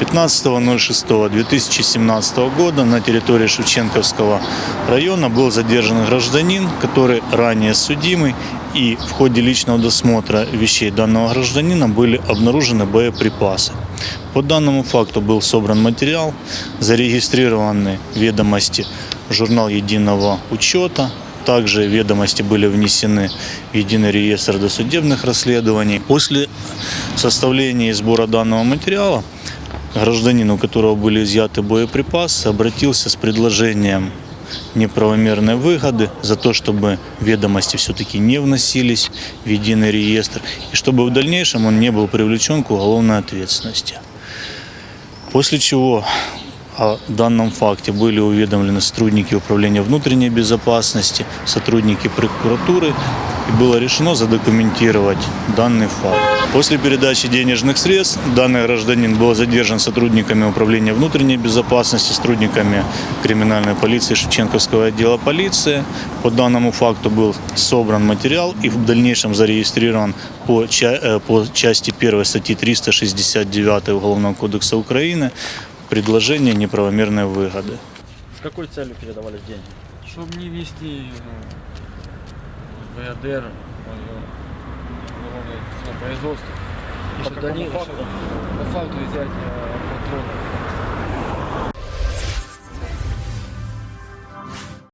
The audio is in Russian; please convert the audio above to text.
15.06.2017 года на территории Шевченковского района был задержан гражданин, который ранее судимый, и в ходе личного досмотра вещей данного гражданина были обнаружены боеприпасы. По данному факту был собран материал, зарегистрированы ведомости в журнал единого учета, также ведомости были внесены в единый реестр досудебных расследований. После составления и сбора данного материала гражданин, у которого были изъяты боеприпасы, обратился с предложением неправомерной выгоды за то, чтобы ведомости все-таки не вносились в единый реестр и чтобы в дальнейшем он не был привлечен к уголовной ответственности. После чего о данном факте были уведомлены сотрудники Управления внутренней безопасности, сотрудники прокуратуры, и было решено задокументировать данный факт. После передачи денежных средств данный гражданин был задержан сотрудниками Управления внутренней безопасности, сотрудниками криминальной полиции Шевченковского отдела полиции. По данному факту был собран материал и в дальнейшем зарегистрирован по, э, по части 1 статьи 369 Уголовного кодекса Украины предложение неправомерной выгоды. С какой целью передавались деньги? Чтобы не вести ВАДР, уголовное производство. По дальнейшее- факту? По факту взятия патронов